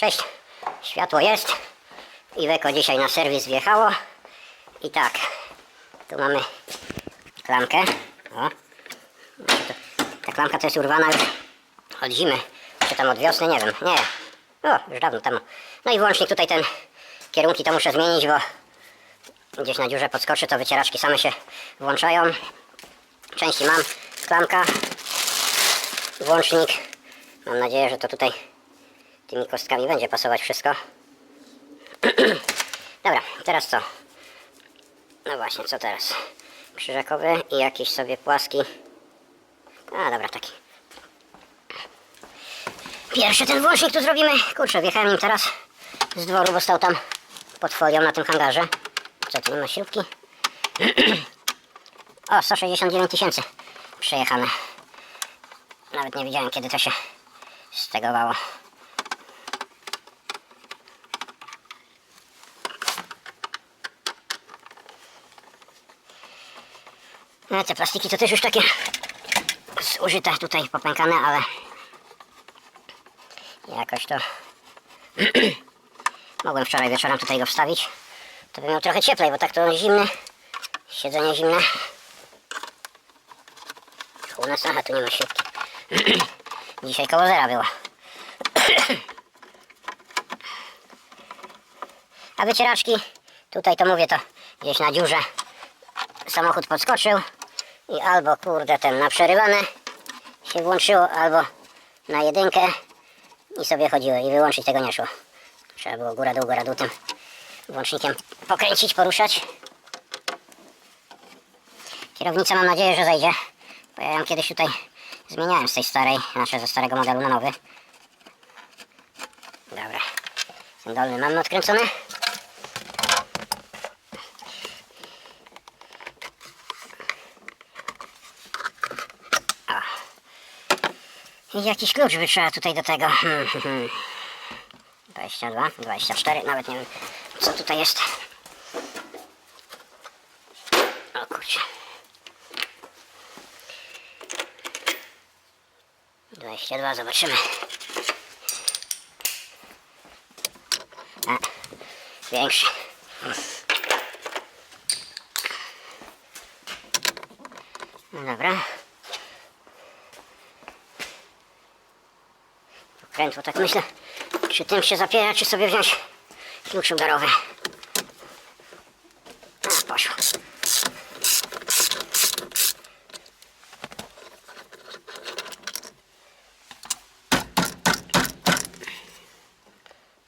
Cześć, światło jest. Iweko dzisiaj na serwis wjechało. I tak, tu mamy klamkę. O. Ta klamka to jest urwana już od zimy, czy tam od wiosny, nie wiem, nie. O, już dawno temu. No i włącznik tutaj ten, kierunki to muszę zmienić, bo gdzieś na dziurze podskoczy, to wycieraczki same się włączają. Części mam, klamka, włącznik. Mam nadzieję, że to tutaj tymi kostkami będzie pasować wszystko. Dobra, teraz co? No właśnie, co teraz? Krzyżakowy i jakiś sobie płaski. A, dobra, taki. Pierwszy ten włącznik tu zrobimy. Kurczę, wjechałem nim teraz z dworu, bo stał tam pod folią na tym hangarze. Co tu nie ma śrubki? o, 169 tysięcy przejechane. Nawet nie wiedziałem, kiedy to się stegowało. No, te plastiki to też już takie zużyte tutaj, popękane, ale jakoś to mogłem wczoraj wieczorem tutaj go wstawić. To by miał trochę cieplej, bo tak to zimne, siedzenie zimne. U nas, aha, tu nie ma śrubki. Dzisiaj koło zera było. A wycieraczki, tutaj to mówię to gdzieś na dziurze samochód podskoczył i albo kurde ten na przerywane się włączyło, albo na jedynkę i sobie chodziło i wyłączyć tego nie szło. Trzeba było góra dół, góra dół tym włącznikiem pokręcić, poruszać. Kierownica mam nadzieję, że zejdzie, bo ja ją kiedyś tutaj zmieniałem z tej starej, znaczy ze starego modelu na nowy. Dobra, ten dolny mamy odkręcony. Jakiś klucz by tutaj do tego. Hmm, hmm, hmm. 22, 24, nawet nie wiem co tutaj jest. O kurczę. 22, zobaczymy. A, większy. No dobra. Krętło, tak myślę, czy tym się zapiera, czy sobie wziąć klucz udarowy. A, poszło.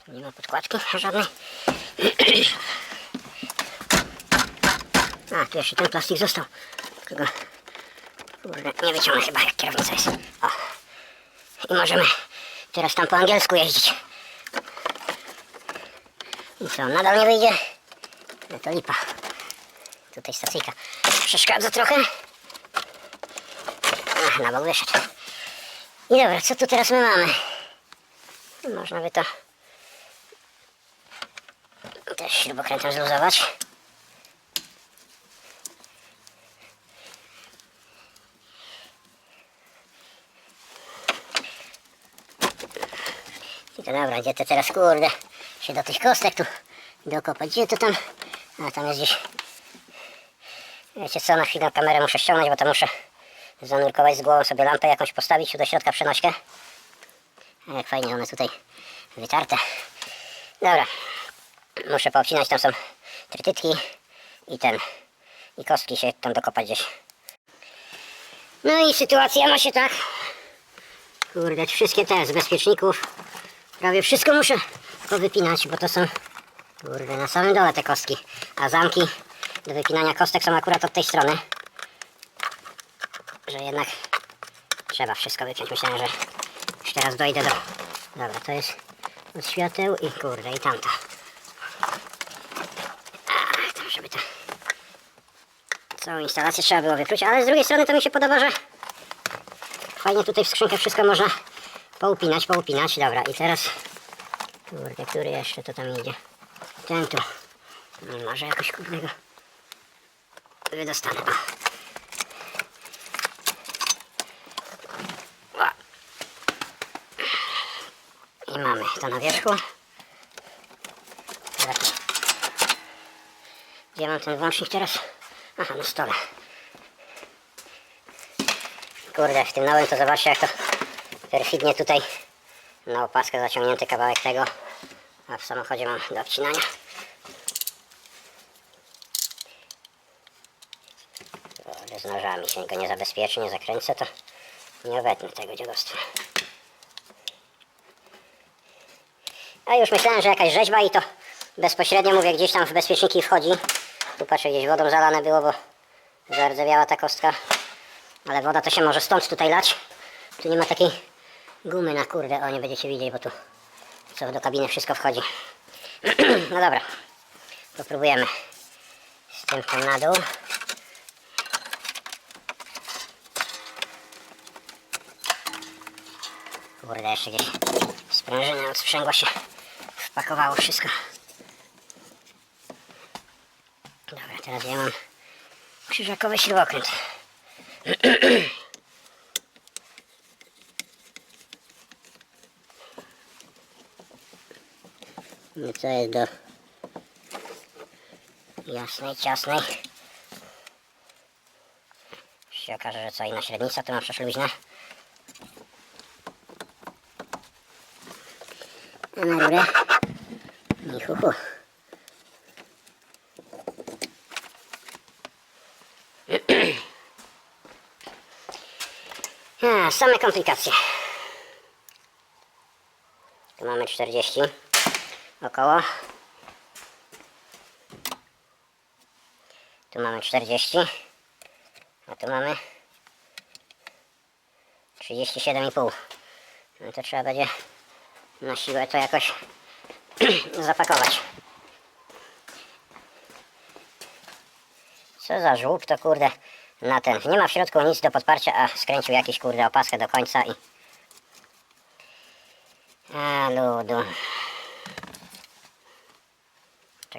Nie ma podkładki żadnej. A, tu jeszcze ten plastik został. Tylko kurde, nie wyciągnę chyba, jak kierownica jest. O. I możemy teraz tam po angielsku jeździć. I co, nadal nie wyjdzie? No to lipa. Tutaj stacyjka przeszkadza trochę. Ach, na bok wyszedł. I dobra, co tu teraz my mamy? Można by to też śrubokrętem zluzować. Dobra, gdzie to teraz kurde się do tych kostek tu dokopać, gdzie to tam, a tam jest gdzieś, wiecie co, na chwilę kamerę muszę ściągnąć, bo to muszę zanurkować z głową sobie lampę jakąś postawić tu do środka przenośkę. A jak fajnie one tutaj wytarte. Dobra, muszę poobcinać, tam są trytytki i ten, i kostki się tam dokopać gdzieś. No i sytuacja ma się tak, kurde, wszystkie te z bezpieczników Prawie wszystko muszę powypinać, bo to są kurde na samym dole te kostki. A zamki do wypinania kostek są akurat od tej strony. Że jednak trzeba wszystko wypiąć. Myślałem, że już teraz dojdę do... Dobra, to jest od świateł i kurde i tamta. Ach, żeby to... Całą instalację trzeba było wykluć, ale z drugiej strony to mi się podoba, że fajnie tutaj w skrzynkę wszystko można poupinać, poupinać. Dobra, i teraz... Kurde, który jeszcze to tam idzie? Ten tu. No, może jakoś kurdego wydostanę. I mamy to na wierzchu. Gdzie mam ten włącznik teraz? Aha, na stole. Kurde, w tym nowym to zobaczcie jak to perfidnie tutaj na opaskę zaciągnięty kawałek tego, a w samochodzie mam do obcinania. Z nożami się go nie zabezpieczy, nie zakręcę, to nie obetnę tego dziadostwa. A już myślałem, że jakaś rzeźba i to bezpośrednio mówię gdzieś tam w bezpieczniki wchodzi. Tu patrzę gdzieś wodą zalane było, bo zardzewiała ta kostka. Ale woda to się może stąd tutaj lać. Tu nie ma takiej gumy na kurde. O, nie będziecie widzieć, bo tu co do kabiny wszystko wchodzi. no dobra. Popróbujemy z tym tam na dół. Kurde, jeszcze gdzieś sprężyna od sprzęgła się wpakowało wszystko. Dobra, teraz ja mam krzyżakowy śrubokręt. No co jest do jasnej, ciasnej. Się okaże, że co i na średnica to mam przeszluźne. A na rurę i hu, hu. A, same komplikacje. Tu mamy 40 około. Tu mamy 40. A tu mamy 37,5. No to trzeba będzie na siłę to jakoś zapakować. Co za żółb to kurde na ten. Nie ma w środku nic do podparcia, a skręcił jakiś kurde opaskę do końca i... A ludu.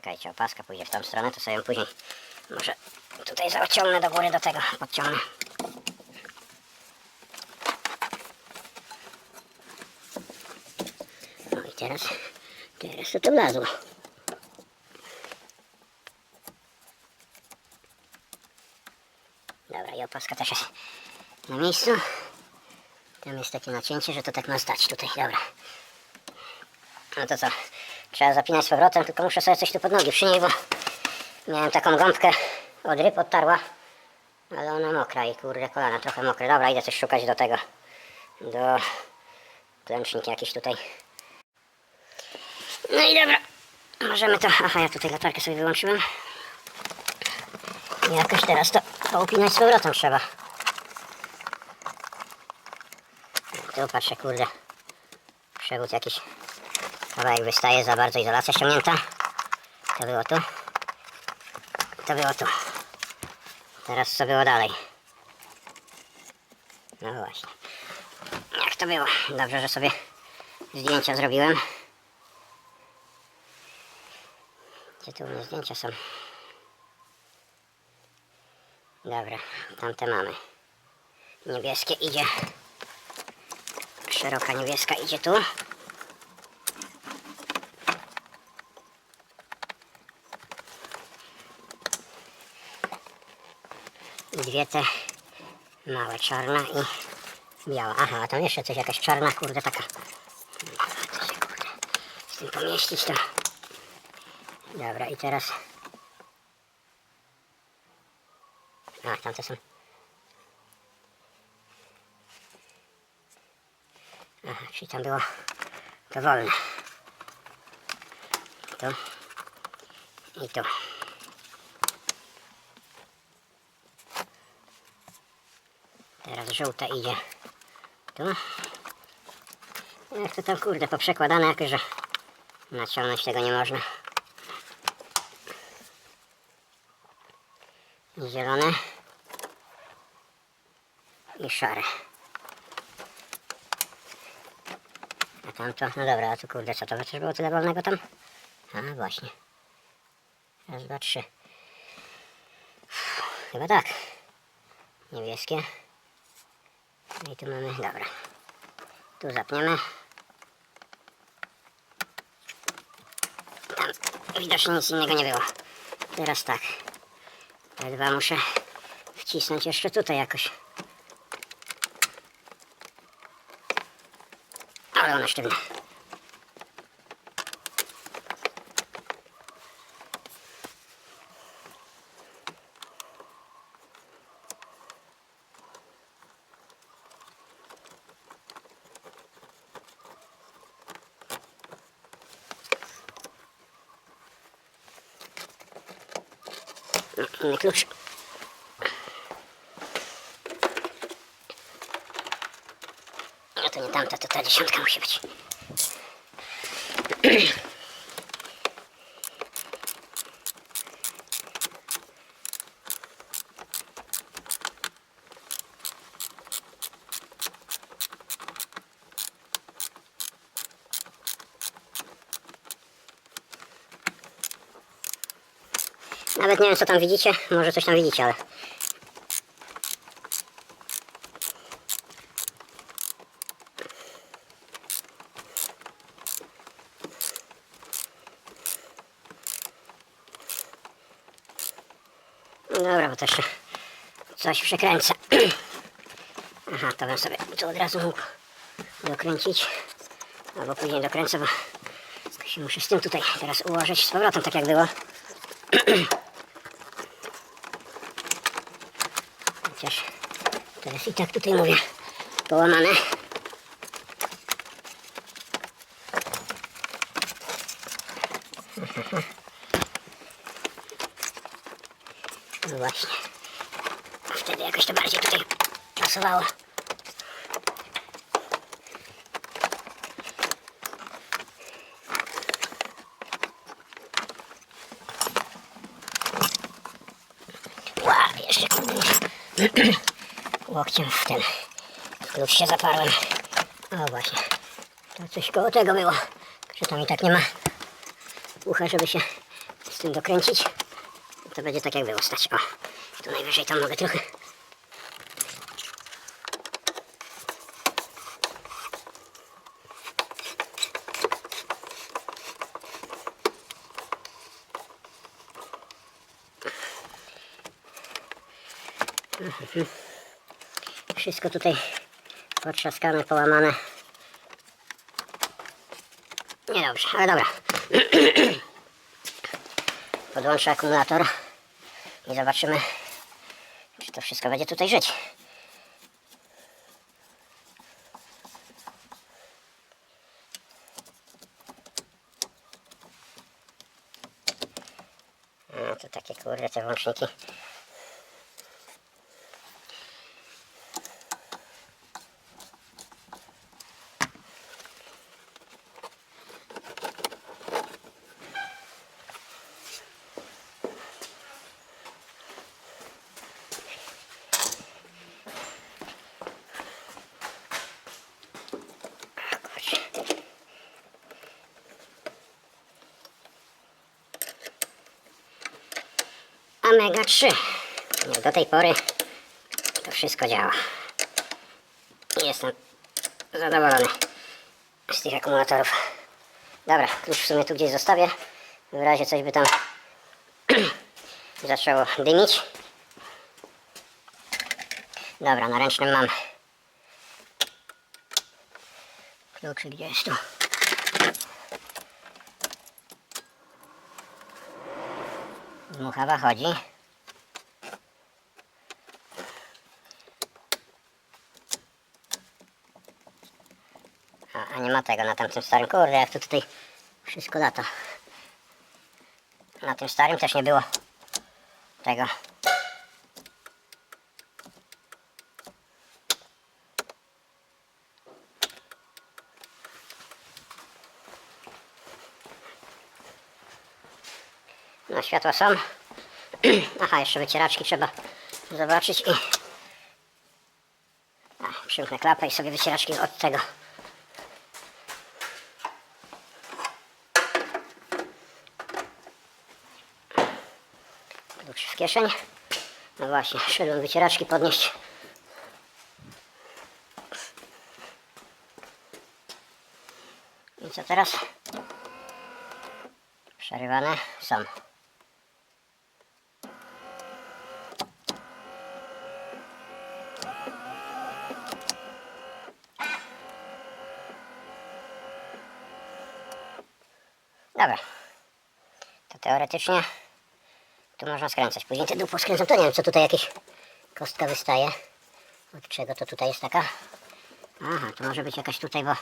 Czekajcie, opaska pójdzie w tą stronę, to sobie ją później może tutaj zaciągnę do góry do tego, podciągnę. No i teraz, teraz to to wlazło. Dobra, i opaska też jest na miejscu. Tam jest takie nacięcie, że to tak ma stać tutaj, dobra. No to co, trzeba zapinać z powrotem, tylko muszę sobie coś tu pod nogi przynieść, bo miałem taką gąbkę od ryb odtarła, ale ona mokra i kurde kolana trochę mokre. Dobra, idę coś szukać do tego, do klęcznik jakiś tutaj. No i dobra, możemy to, aha ja tutaj latarkę sobie wyłączyłem. I Jakoś teraz to poupinać z powrotem trzeba. Tu patrzę, kurde. Przewód jakiś kawałek wystaje, za bardzo izolacja ściągnięta. To było tu. To było tu. Teraz co było dalej? No właśnie. Jak to było? Dobrze, że sobie zdjęcia zrobiłem. Gdzie tu u mnie zdjęcia są? Dobra, tamte mamy. Niebieskie idzie. Szeroka niebieska idzie tu. Dwie te małe, czarna i biała. Aha, a tam jeszcze coś jakaś czarna, kurde, taka. Co się, kurde, z tym pomieścić to. Dobra, i teraz... A, tamte są. Aha, czyli tam było to wolne. Tu i tu. Teraz żółte idzie tu. Jak to tam kurde poprzekładane jakoś, że naciągnąć tego nie można. I zielone i szare. A tamto, no dobra, a tu kurde, co to też było tyle wolnego tam? A właśnie. Raz, dwa, trzy. Chyba tak. Niebieskie. No i tu mamy, dobra. Tu zapniemy. Tam widocznie nic innego nie było. Teraz tak. Te dwa muszę wcisnąć jeszcze tutaj jakoś. Ale ona sztywna. Klucz. No to nie tamta, to ta dziesiątka musi być. Nawet nie wiem co tam widzicie, może coś tam widzicie, ale... No Dobra, bo też coś przekręcę. Aha, to bym sobie tu od razu mógł dokręcić. Albo później dokręcę, bo się muszę z tym tutaj teraz ułożyć z powrotem, tak jak było. Chociaż to jest i tak tutaj mówię połamane. No właśnie. Wtedy jakoś to bardziej tutaj pasowało. Ła, jeszcze kurde. Łokciem w ten klucz się zaparłem. O właśnie. To coś koło tego było. Że tam i tak nie ma ucha, żeby się z tym dokręcić. To będzie tak jak było stać. O, tu najwyżej tam mogę trochę. Wszystko tutaj potrzaskane, połamane. Niedobrze, ale dobra. Podłączę akumulator i zobaczymy, czy to wszystko będzie tutaj żyć. No to takie kurde te włączniki. Kurczę. Omega 3. No, do tej pory to wszystko działa. Jestem zadowolony z tych akumulatorów. Dobra, klucz w sumie tu gdzieś zostawię. W razie coś by tam zaczęło dymić. Dobra, na ręcznym mam klucz, gdzie jest tu? Dmuchawa chodzi. A, nie ma tego na tamtym starym. Kurde, jak to tutaj wszystko lata. Na tym starym też nie było tego. No światła są. Aha, jeszcze wycieraczki trzeba zobaczyć i... A, przymknę klapę i sobie wycieraczki od tego. Klucz w kieszeń. No właśnie, szedłem wycieraczki podnieść. I co teraz? Przerywane są. Dobra. To teoretycznie tu można skręcać. Później te dupo skręcam. To nie wiem, co tutaj jakieś kostka wystaje. Od czego to tutaj jest taka? Aha, to może być jakaś tutaj, bo...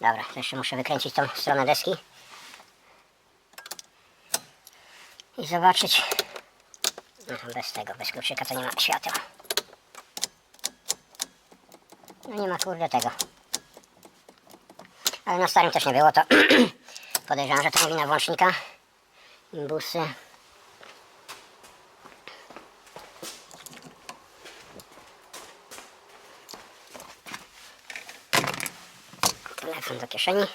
Dobra, to jeszcze muszę wykręcić tą stronę deski. I zobaczyć. Aha, bez tego, bez kluczyka to nie ma światła. No nie ma kurde tego. Ale na starym też nie było, to podejrzewam, że to wina włącznika. Imbusy. Telefon do kieszeni.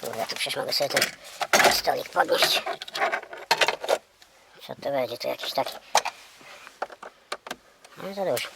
Kurde, tu przecież mogę sobie ten stolik podnieść. Co to będzie? To jakiś taki... No za duży.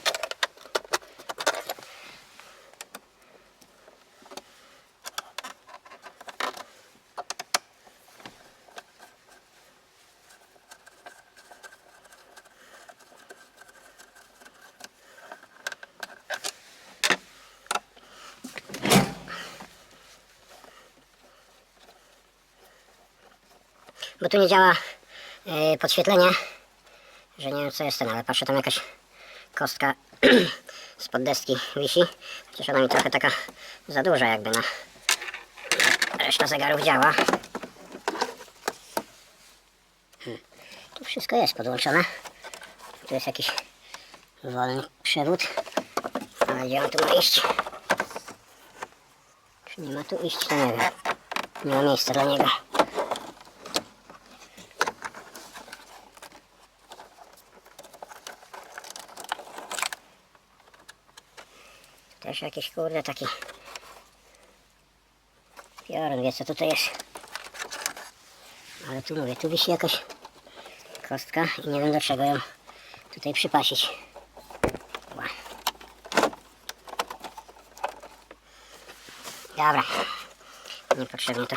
Bo tu nie działa yy, podświetlenie, że nie wiem co jest ten, ale patrzę tam jakaś kostka spod deski wisi. Chociaż ona mi trochę taka za duża jakby na reszta zegarów działa. Hmm. Tu wszystko jest podłączone. Tu jest jakiś wolny przewód. Ale gdzie on tu ma iść? Czy nie ma tu iść? To nie wiem. Nie ma miejsca dla niego. Też jakiś kurde taki piorun wie co tutaj jest. Ale tu mówię, tu wisi jakaś kostka i nie wiem do czego ją tutaj przypasić. Ła. Dobra. Niepotrzebnie to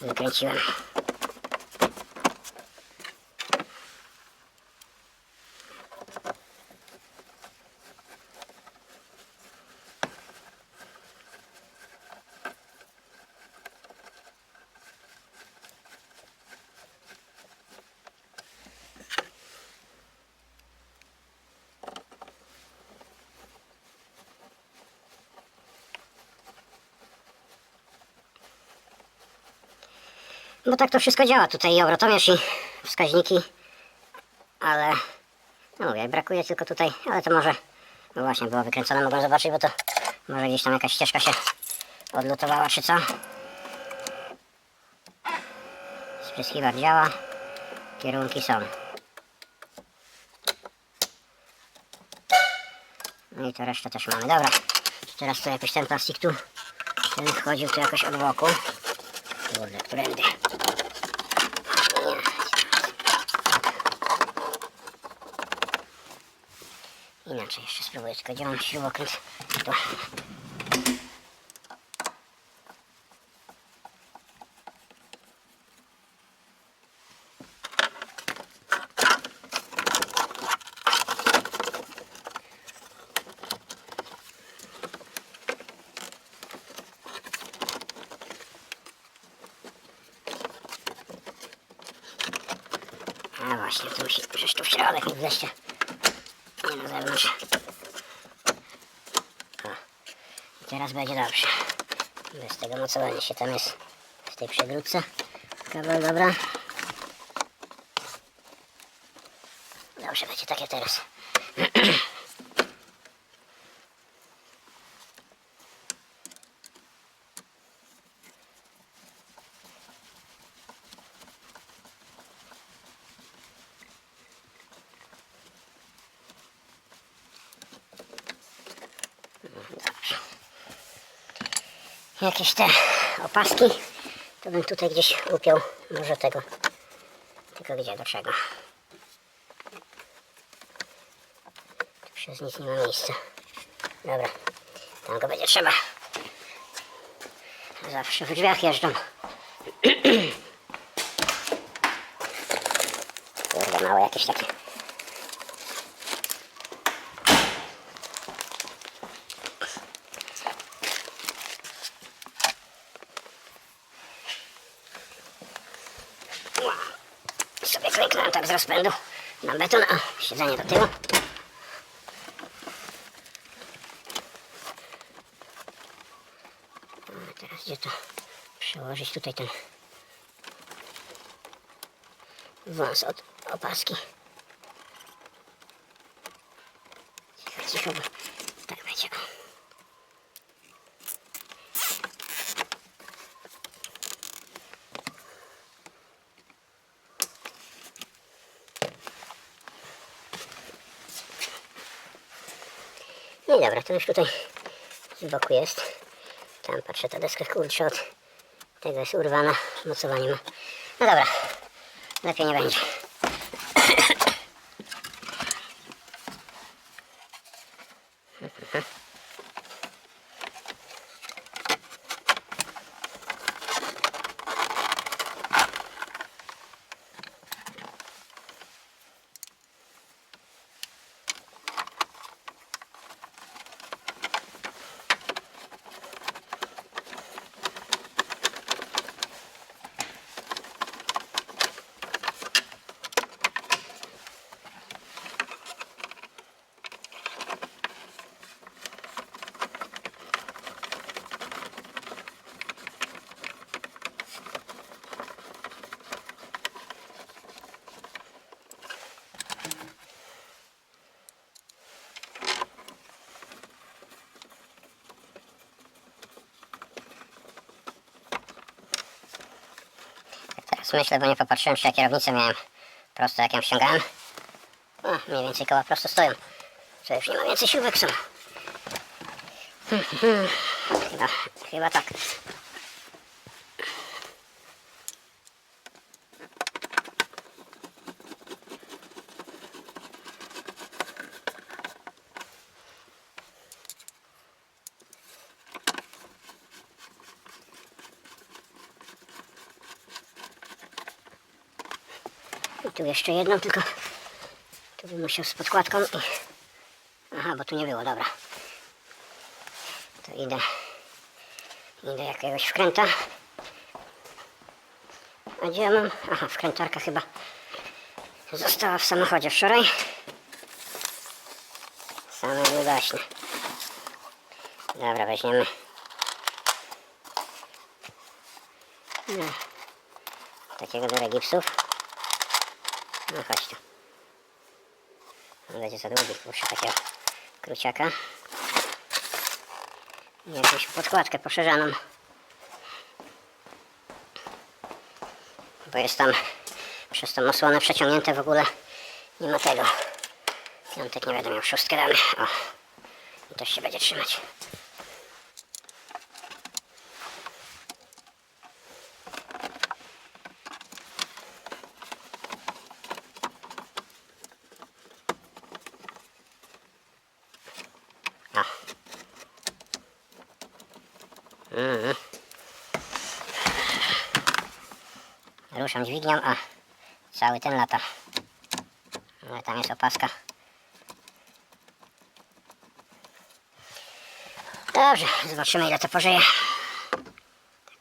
wykręciłem. Bo tak to wszystko działa. Tutaj i obrotomierz i wskaźniki. Ale no mówię, brakuje tylko tutaj, ale to może no właśnie było wykręcone, mogłem zobaczyć, bo to może gdzieś tam jakaś ścieżka się odlutowała czy co. Spryskiwacz działa. Kierunki są. No i to resztę też mamy. Dobra. Teraz to jakoś ten plastik tu ten wchodził tu jakoś od boku. Kurde, którędy? Gdzie mam śrubokręt? Tu. A właśnie, to musi przecież tu w środek, nie wleście. Nie teraz będzie dobrze. Bez tego mocowania się tam jest w tej przegródce. Kabel, dobra. Dobrze będzie takie teraz. Jakieś te opaski, to bym tutaj gdzieś upiął. Może tego. Tylko gdzie, do czego? Tu przez nic nie ma miejsca. Dobra, tam go będzie trzeba Zawsze w drzwiach jeżdżą. Kurde, małe jakieś takie. Ła. Sobie klęknąłem tak z rozpędu na beton, a siedzenie do tyłu. A teraz gdzie to przełożyć tutaj ten wąs od opaski. Cicho, cicho, bo tak będzie. o. No i dobra, to już tutaj z boku jest. Tam patrzę, ta deska kurczę od tego jest urwana, mocowanie ma. No dobra, lepiej nie będzie. Myślę, bo nie popatrzyłem, czy ja kierownicę miałem prosto, jak ją ściągałem. O, mniej więcej koła prosto stoją. Co już nie ma więcej śrubek są. Chyba, chyba tak. Jeszcze jedną, tylko tu bym musiał z podkładką i... Aha, bo tu nie było, dobra. To idę, idę jakiegoś wkręta. A gdzie ja mam? Aha, wkrętarka chyba została w samochodzie wczoraj. Same wygaśnie. Dobra, weźmiemy. No. Takiego biorę gipsów. No chodź tu. On będzie za długi, kurczę, takiego kruciaka. I jakąś podkładkę poszerzaną. Bo jest tam przez tą osłonę przeciągnięte w ogóle. Nie ma tego. Piątek nie będę miał, szóstkę damy. O. I też się będzie trzymać. Ruszam dźwignią, a cały ten lata. Ale tam jest opaska. Dobrze, zobaczymy ile to pożyje.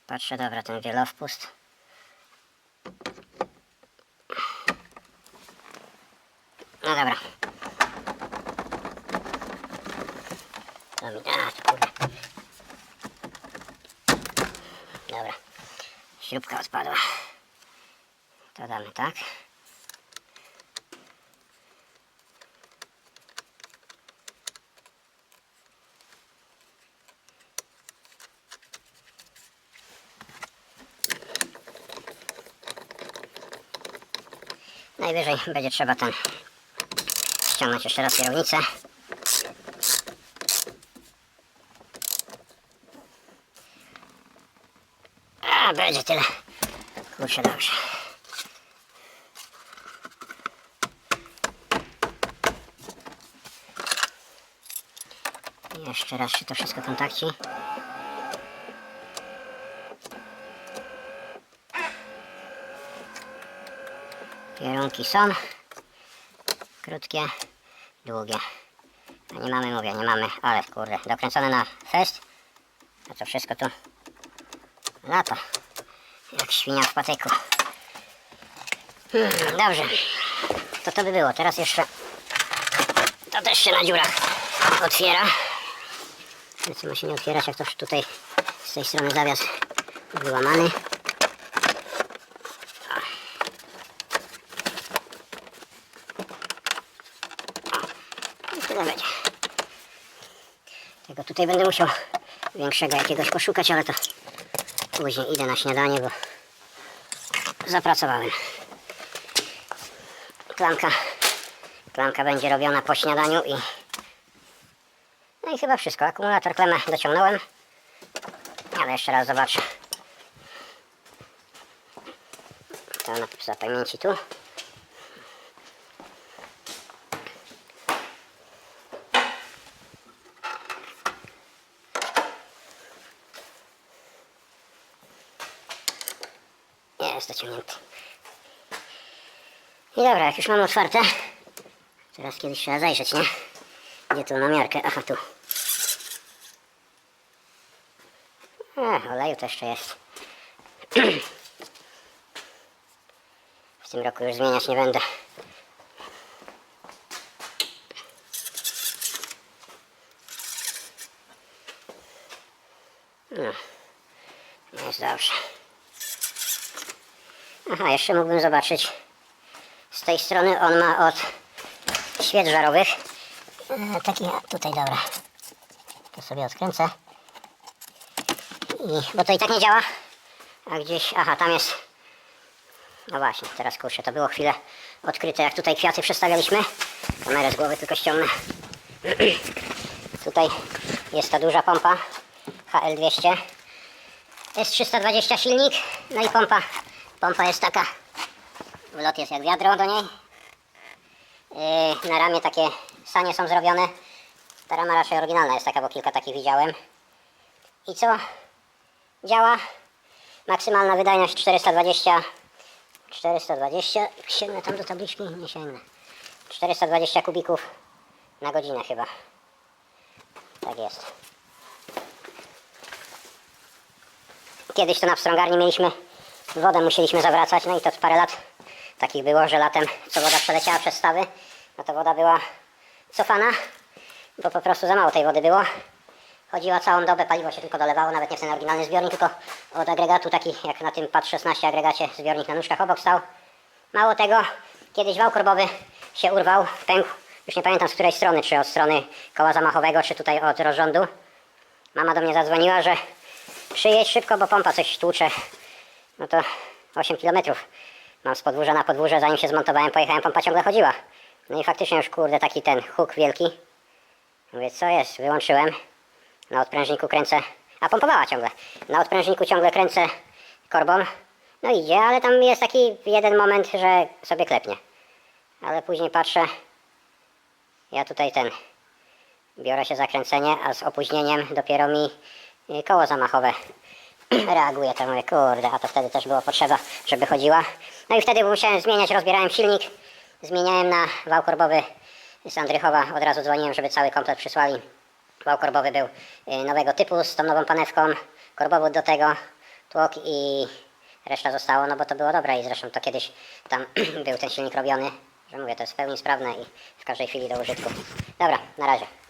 Patrzę, dobra, ten wielowpust. No dobra. To mi da, to kurde. Dobra. Śrubka odpadła. To damy tak. Najwyżej będzie trzeba ten ściągnąć jeszcze raz kierownicę. Będzie tyle. No się dobrze. Jeszcze raz się to wszystko kontakci. Pierunki są. Krótkie, długie. A nie mamy, mówię, nie mamy, ale kurde, dokręcone na fest. A co wszystko tu? Na to świnia w patyku. Hmm, dobrze. To to by było. Teraz jeszcze to też się na dziurach otwiera. Więc ma się nie otwierać, jak to już tutaj z tej strony zawias wyłamany. O. I tyle będzie. Tego tutaj będę musiał większego jakiegoś poszukać, ale to później idę na śniadanie, bo zapracowałem. Klamka, klamka będzie robiona po śniadaniu i no i chyba wszystko. Akumulator klemę dociągnąłem, ale jeszcze raz zobaczę. To na zapamięci tu. I dobra, jak już mam otwarte, teraz kiedyś trzeba zajrzeć, nie? Gdzie tu na miarkę? Aha, tu. A, oleju to jeszcze jest. W tym roku już zmieniać nie będę. No, jest dobrze. Aha, jeszcze mógłbym zobaczyć. Z tej strony on ma od świec żarowych. E, taki, tutaj dobra. To sobie odkręcę. I, bo to i tak nie działa. A gdzieś, aha, tam jest. No właśnie, teraz kurczę, to było chwilę odkryte, jak tutaj kwiaty przestawialiśmy. Kamerę z głowy tylko ściągnę. tutaj jest ta duża pompa HL200. Jest 320 silnik, no i pompa. Pompa jest taka, wlot jest jak wiadro do niej. Yy, na ramię takie sanie są zrobione. Ta rama raczej oryginalna jest taka, bo kilka takich widziałem. I co? Działa. Maksymalna wydajność 420. 420. Sięgnę tam do tabliczki? Nie sięgnę. 420 kubików na godzinę chyba. Tak jest. Kiedyś to na wstrągarni mieliśmy wodę, musieliśmy zawracać, no i to parę lat takich było, że latem co woda przeleciała przez stawy, no to woda była cofana, bo po prostu za mało tej wody było. Chodziła całą dobę, paliwo się tylko dolewało, nawet nie w ten oryginalny zbiornik, tylko od agregatu taki jak na tym PAD 16 agregacie zbiornik na nóżkach obok stał. Mało tego, kiedyś wał korbowy się urwał, pękł, już nie pamiętam z której strony, czy od strony koła zamachowego, czy tutaj od rozrządu. Mama do mnie zadzwoniła, że przyjedź szybko, bo pompa coś tłucze. No to 8 kilometrów mam z podwórza na podwórze, zanim się zmontowałem, pojechałem, pompa ciągle chodziła. No i faktycznie już kurde taki ten huk wielki. Mówię, co jest? Wyłączyłem. Na odprężniku kręcę, a pompowała ciągle. Na odprężniku ciągle kręcę korbą. No idzie, ale tam jest taki jeden moment, że sobie klepnie. Ale później patrzę, ja tutaj ten, biorę się za kręcenie, a z opóźnieniem dopiero mi y, koło zamachowe reaguje. To mówię, kurde, a to wtedy też było potrzeba, żeby chodziła. No i wtedy musiałem zmieniać, rozbierałem silnik, zmieniałem na wał korbowy z Andrychowa. Od razu dzwoniłem, żeby cały komplet przysłali. Wał korbowy był y, nowego typu z tą nową panewką, korbowód do tego, tłok i reszta zostało, no bo to było dobre i zresztą to kiedyś tam był ten silnik robiony, że mówię, to jest w pełni sprawne i w każdej chwili do użytku. Dobra, na razie.